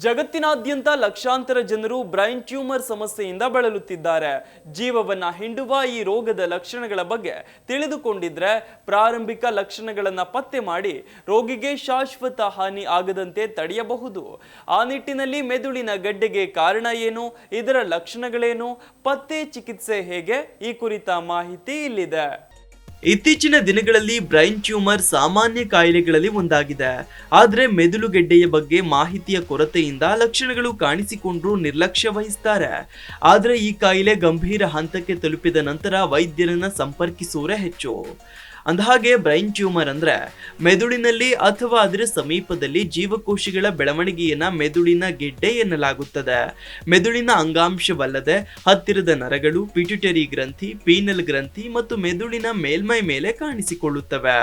ಜಗತ್ತಿನಾದ್ಯಂತ ಲಕ್ಷಾಂತರ ಜನರು ಬ್ರೈನ್ ಟ್ಯೂಮರ್ ಸಮಸ್ಯೆಯಿಂದ ಬಳಲುತ್ತಿದ್ದಾರೆ. ಜೀವವನ್ನ ಹಿಂಡುವ ಈ ರೋಗದ ಲಕ್ಷಣಗಳ ಬಗ್ಗೆ ತಿಳಿದುಕೊಂಡಿದ್ರೆ ಪ್ರಾರಂಭಿಕ ಲಕ್ಷಣಗಳನ್ನ ಪತ್ತೆ ಮಾಡಿ ರೋಗಿಗೆ ಶಾಶ್ವತ ಹಾನಿ ಆಗದಂತೆ ತಡೆಯಬಹುದು. ಆ ನಿಟ್ಟಿನಲ್ಲಿ ಮೆದುಳಿನ ಗಡ್ಡೆಗೆ ಕಾರಣ ಏನು? ಇದರ ಲಕ್ಷಣಗಳೇನು? ಪತ್ತೆ ಚಿಕಿತ್ಸೆ ಹೇಗೆ? ಈ ಕುರಿತ ಮಾಹಿತಿ ಇಲ್ಲಿದೆ. ಇತ್ತೀಚಿನ ದಿನಗಳಲ್ಲಿ ಬ್ರೈನ್ ಟ್ಯೂಮರ್ ಸಾಮಾನ್ಯ ಕಾಯಿಲೆಗಳಲ್ಲಿ ಒಂದಾಗಿದೆ. ಆದರೆ ಮೆದುಳುಗೆಡ್ಡೆಯ ಬಗ್ಗೆ ಮಾಹಿತಿಯ ಕೊರತೆಯಿಂದ ಲಕ್ಷಣಗಳು ಕಾಣಿಸಿಕೊಂಡ್ರೂ ನಿರ್ಲಕ್ಷ್ಯ ವಹಿಸ್ತಾರೆ. ಆದರೆ ಈ ಕಾಯಿಲೆ ಗಂಭೀರ ಹಂತಕ್ಕೆ ತಲುಪಿದ ನಂತರ ವೈದ್ಯರನ್ನ ಸಂಪರ್ಕಿಸುವರೇ ಹೆಚ್ಚು. ಅಂದಹಾಗೆ ಬ್ರೈನ್ ಟ್ಯೂಮರ್ ಅಂದ್ರೆ ಮೆದುಳಿನಲ್ಲಿ ಅಥವಾ ಅದರ ಸಮೀಪದಲ್ಲಿ ಜೀವಕೋಶಗಳ ಬೆಳವಣಿಗೆಯನ್ನ ಮೆದುಳಿನ ಗೆಡ್ಡೆ ಎನ್ನಲಾಗುತ್ತದೆ. ಮೆದುಳಿನ ಅಂಗಾಂಶವಲ್ಲದೆ ಹತ್ತಿರದ ನರಗಳು ಪಿಟ್ಯುಟರಿ ಗ್ರಂಥಿ ಪೀನಲ್ ಗ್ರಂಥಿ ಮತ್ತು ಮೆದುಳಿನ ಮೇಲ್ಮೈ ಮೇಲೆ ಕಾಣಿಸಿಕೊಳ್ಳುತ್ತವೆ.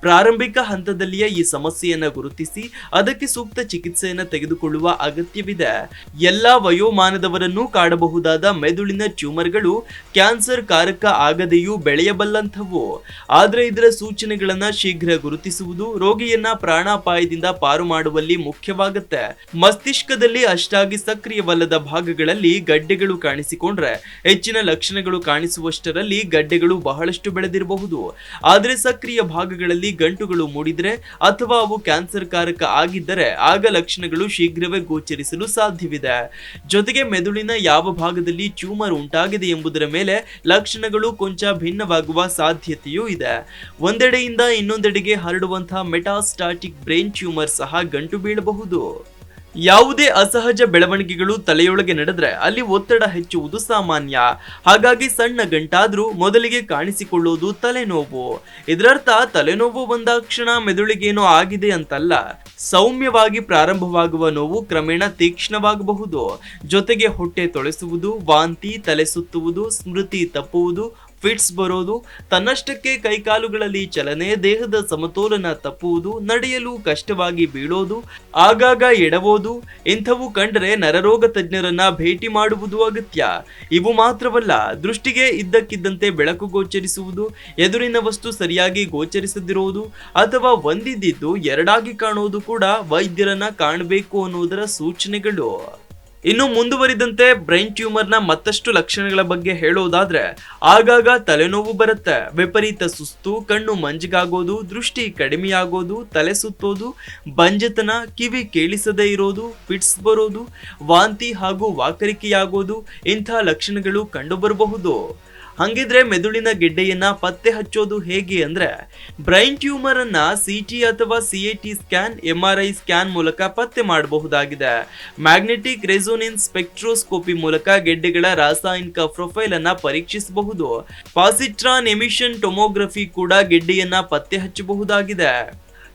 ಪ್ರಾರಂಭಿಕ ಹಂತದಲ್ಲಿಯೇ ಈ ಸಮಸ್ಯೆಯನ್ನು ಗುರುತಿಸಿ ಅದಕ್ಕೆ ಸೂಕ್ತ ಚಿಕಿತ್ಸೆಯನ್ನು ತೆಗೆದುಕೊಳ್ಳುವ ಅಗತ್ಯವಿದೆ. ಎಲ್ಲಾ ವಯೋಮಾನದವರನ್ನು ಕಾಡಬಹುದಾದ ಮೆದುಳಿನ ಟ್ಯೂಮರ್ಗಳು ಕ್ಯಾನ್ಸರ್ ಕಾರಕ ಆಗದೆಯೂ ಬೆಳೆಯಬಲ್ಲಂಥವು. ಆದ್ರೆ ಇದರ ಸೂಚನೆಗಳನ್ನ ಶೀಘ್ರ ಗುರುತಿಸುವುದು ರೋಗಿಯನ್ನ ಪ್ರಾಣಾಪಾಯದಿಂದ ಪಾರು ಮಾಡುವಲ್ಲಿ ಮುಖ್ಯವಾಗುತ್ತೆ. ಮಸ್ತಿಷ್ಕದಲ್ಲಿ ಅಷ್ಟಾಗಿ ಸಕ್ರಿಯವಲ್ಲದ ಭಾಗಗಳಲ್ಲಿ ಗಡ್ಡೆಗಳು ಕಾಣಿಸಿಕೊಂಡ್ರೆ ಹೆಚ್ಚಿನ ಲಕ್ಷಣಗಳು ಕಾಣಿಸುವಷ್ಟರಲ್ಲಿ ಗಡ್ಡೆಗಳು ಬಹಳಷ್ಟು ಬೆಳೆದಿರಬಹುದು. ಆದರೆ ಸಕ್ರಿಯ ಭಾಗಗಳಲ್ಲಿ ಗಂಟುಗಳು ಮೂಡಿದ್ರೆ ಅಥವಾ ಅವು ಕ್ಯಾನ್ಸರ್ ಕಾರಕ ಆಗಿದ್ದರೆ ಆಗ ಲಕ್ಷಣಗಳು ಶೀಘ್ರವೇ ಗೋಚರಿಸಲು ಸಾಧ್ಯವಿದೆ. ಜೊತೆಗೆ ಮೆದುಳಿನ ಯಾವ ಭಾಗದಲ್ಲಿ ಟ್ಯೂಮರ್ ಉಂಟಾಗಿದೆ ಎಂಬುದರ ಮೇಲೆ ಲಕ್ಷಣಗಳು ಕೊಂಚ ಭಿನ್ನವಾಗುವ ಸಾಧ್ಯತೆಯೂ ಇದೆ. ಒಂದೆಡೆಯಿಂದ ಇನ್ನೊಂದೆಡೆಗೆ ಹರಡುವಂತಹ ಮೆಟಾಸ್ಟಾಟಿಕ್ ಬ್ರೈನ್ ಟ್ಯೂಮರ್ ಸಹ ಗಂಟು ಬೀಳಬಹುದು. ಯಾವುದೇ ಅಸಹಜ ಬೆಳವಣಿಗೆಗಳು ತಲೆಯೊಳಗೆ ನಡೆದ್ರೆ ಅಲ್ಲಿ ಒತ್ತಡ ಹೆಚ್ಚುವುದು ಸಾಮಾನ್ಯ. ಹಾಗಾಗಿ ಸಣ್ಣ ಗಂಟಾದ್ರೂ ಮೊದಲಿಗೆ ಕಾಣಿಸಿಕೊಳ್ಳುವುದು ತಲೆನೋವು. ಇದರರ್ಥ ತಲೆನೋವು ಬಂದಾಕ್ಷಣ ಮೆದುಳಿಗೇನೋ ಆಗಿದೆ ಅಂತಲ್ಲ. ಸೌಮ್ಯವಾಗಿ ಪ್ರಾರಂಭವಾಗುವ ನೋವು ಕ್ರಮೇಣ ತೀಕ್ಷ್ಣವಾಗಬಹುದು. ಜೊತೆಗೆ ಹೊಟ್ಟೆ ತೊಳೆಸುವುದು, ವಾಂತಿ, ತಲೆ ಸುತ್ತುವುದು, ಸ್ಮೃತಿ ತಪ್ಪುವುದು ಫಿಟ್ಸ್ ಬರೋದು, ತನ್ನಷ್ಟಕ್ಕೆ ಕೈಕಾಲುಗಳಲ್ಲಿ ಚಲನೆ ದೇಹದ ಸಮತೋಲನ ತಪ್ಪುವುದು, ನಡೆಯಲು ಕಷ್ಟವಾಗಿ ಬೀಳೋದು, ಆಗಾಗ ಎಡವೋದು, ಇಂಥವು ಕಂಡರೆ ನರರೋಗ ತಜ್ಞರನ್ನ ಭೇಟಿ ಮಾಡುವುದು ಅಗತ್ಯ. ಇವು ಮಾತ್ರವಲ್ಲ, ದೃಷ್ಟಿಗೆ ಇದ್ದಕ್ಕಿದ್ದಂತೆ ಬೆಳಕು ಗೋಚರಿಸುವುದು, ಎದುರಿನ ವಸ್ತು ಸರಿಯಾಗಿ ಗೋಚರಿಸದಿರುವುದು ಅಥವಾ ಒಂದಿದ್ದು ಎರಡಾಗಿ ಕಾಣುವುದು ಕೂಡ ವೈದ್ಯರನ್ನ ಕಾಣಬೇಕು ಅನ್ನುವುದರ ಸೂಚನೆಗಳು. ಇನ್ನು ಮುಂದುವರಿದಂತೆ ಬ್ರೈನ್ ಟ್ಯೂಮರ್ನ ಮತ್ತಷ್ಟು ಲಕ್ಷಣಗಳ ಬಗ್ಗೆ ಹೇಳೋದಾದ್ರೆ ಆಗಾಗ ತಲೆನೋವು ಬರುತ್ತೆ. ವಿಪರೀತ ಸುಸ್ತು, ಕಣ್ಣು ಮಂಜಿಗಾಗೋದು, ದೃಷ್ಟಿ ಕಡಿಮೆಯಾಗೋದು, ತಲೆ ಸುತ್ತೋದು, ಬಂಜತನ, ಕಿವಿ ಕೇಳಿಸದೇ ಇರೋದು ಫಿಟ್ಸ್ ಬರೋದು, ವಾಂತಿ ಹಾಗೂ ವಾಕರಿಕೆಯಾಗೋದು ಇಂಥ ಲಕ್ಷಣಗಳು ಕಂಡುಬರಬಹುದು. ಹಂಗಿದ್ರೆ ಮೆದುಳಿನ ಗೆಡ್ಡೆಯನ್ನ ಪತ್ತೆ ಹಚ್ಚೋದು ಹೇಗೆ ಅಂದ್ರೆ ಬ್ರೈನ್ ಟ್ಯೂಮರ್ ಅನ್ನ ಸಿ ಟಿ ಅಥವಾ C A T scan, M R I scan ಮೂಲಕ ಪತ್ತೆ ಮಾಡಬಹುದಾಗಿದೆ. ಮ್ಯಾಗ್ನೆಟಿಕ್ ರೆಸೋನೆನ್ಸ್ ಸ್ಪೆಕ್ಟ್ರೋಸ್ಕೋಪಿ ಮೂಲಕ ಗೆಡ್ಡೆಗಳ ರಾಸಾಯನಿಕ ಪ್ರೊಫೈಲ್ ಅನ್ನ ಪರೀಕ್ಷಿಸಬಹುದು. ಪಾಸಿಟ್ರಾನ್ ಎಮಿಷನ್ ಟೊಮೋಗ್ರಫಿ ಕೂಡ ಗೆಡ್ಡೆಯನ್ನ ಪತ್ತೆ ಹಚ್ಚಬಹುದಾಗಿದೆ.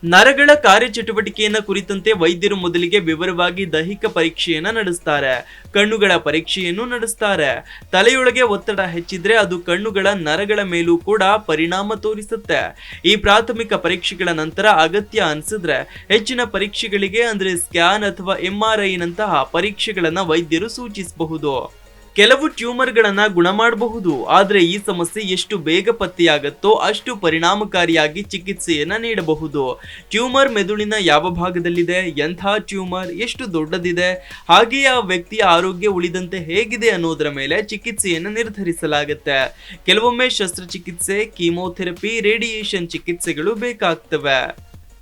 ನರಗಳ ಕಾರ್ಯಚಟುವಟಿಕೆಯನ್ನ ಕುರಿತಂತೆ ವೈದ್ಯರು ಮೊದಲಿಗೆ ವಿವರವಾಗಿ ದೈಹಿಕ ಪರೀಕ್ಷೆಯನ್ನ ನಡೆಸ್ತಾರೆ, ಕಣ್ಣುಗಳ ಪರೀಕ್ಷೆಯನ್ನು ನಡೆಸ್ತಾರೆ. ತಲೆಯೊಳಗೆ ಒತ್ತಡ ಹೆಚ್ಚಿದ್ರೆ ಅದು ಕಣ್ಣುಗಳ ನರಗಳ ಮೇಲೂ ಕೂಡ ಪರಿಣಾಮ ತೋರಿಸುತ್ತೆ. ಈ ಪ್ರಾಥಮಿಕ ಪರೀಕ್ಷೆಗಳ ನಂತರ ಅಗತ್ಯ ಅನ್ಸಿದ್ರೆ ಹೆಚ್ಚಿನ ಪರೀಕ್ಷೆಗಳಿಗೆ ಅಂದ್ರೆ ಸ್ಕ್ಯಾನ್ ಅಥವಾ ಎಂ ಆರ್ ಐ ನಂತಹ ಪರೀಕ್ಷೆಗಳನ್ನ ವೈದ್ಯರು ಸೂಚಿಸಬಹುದು. ಕೆಲವು ಟ್ಯೂಮರ್ಗಳನ್ನು ಗುಣ ಮಾಡಬಹುದು ಆದರೆ ಈ ಸಮಸ್ಯೆ ಎಷ್ಟು ಬೇಗ ಪತ್ತೆಯಾಗುತ್ತೋ ಅಷ್ಟು ಪರಿಣಾಮಕಾರಿಯಾಗಿ ಚಿಕಿತ್ಸೆಯನ್ನ ನೀಡಬಹುದು. ಟ್ಯೂಮರ್ ಮೆದುಳಿನ ಯಾವ ಭಾಗದಲ್ಲಿದೆ, ಎಂಥ ಟ್ಯೂಮರ್, ಎಷ್ಟು ದೊಡ್ಡದಿದೆ ಹಾಗೆಯೇ ಆ ವ್ಯಕ್ತಿಯ ಆರೋಗ್ಯ ಉಳಿದಂತೆ ಹೇಗಿದೆ ಅನ್ನೋದರ ಮೇಲೆ ಚಿಕಿತ್ಸೆಯನ್ನು ನಿರ್ಧರಿಸಲಾಗುತ್ತೆ. ಕೆಲವೊಮ್ಮೆ ಶಸ್ತ್ರಚಿಕಿತ್ಸೆ, ಕೀಮೋಥೆರಪಿ, ರೇಡಿಯೇಷನ್ ಚಿಕಿತ್ಸೆಗಳು ಬೇಕಾಗ್ತವೆ.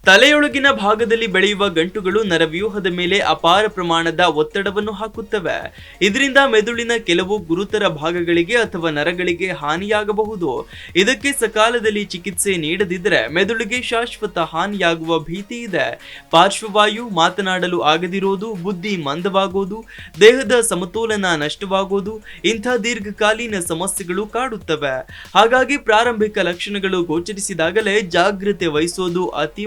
ತಲೆಯೊಳಗಿನ ಭಾಗದಲ್ಲಿ ಬೆಳೆಯುವ ಗಂಟುಗಳು ನರವ್ಯೂಹದ ಮೇಲೆ ಅಪಾರ ಪ್ರಮಾಣದ ಒತ್ತಡವನ್ನು ಹಾಕುತ್ತವೆ. ಇದರಿಂದ ಮೆದುಳಿನ ಕೆಲವು ಗುರುತರ ಭಾಗಗಳಿಗೆ ಅಥವಾ ನರಗಳಿಗೆ ಹಾನಿಯಾಗಬಹುದು. ಇದಕ್ಕೆ ಸಕಾಲದಲ್ಲಿ ಚಿಕಿತ್ಸೆ ನೀಡದಿದ್ದರೆ ಮೆದುಳಿಗೆ ಶಾಶ್ವತ ಹಾನಿಯಾಗುವ ಭೀತಿ ಇದೆ. ಪಾರ್ಶ್ವವಾಯು ಮಾತನಾಡಲು ಆಗದಿರೋದು, ಬುದ್ಧಿ ಮಂದವಾಗೋದು, ದೇಹದ ಸಮತೋಲನ ನಷ್ಟವಾಗೋದು, ಇಂಥ ದೀರ್ಘಕಾಲೀನ ಸಮಸ್ಯೆಗಳು ಕಾಡುತ್ತವೆ. ಹಾಗಾಗಿ ಪ್ರಾರಂಭಿಕ ಲಕ್ಷಣಗಳು ಗೋಚರಿಸಿದಾಗಲೇ ಜಾಗ್ರತೆ ವಹಿಸೋದು ಅತಿ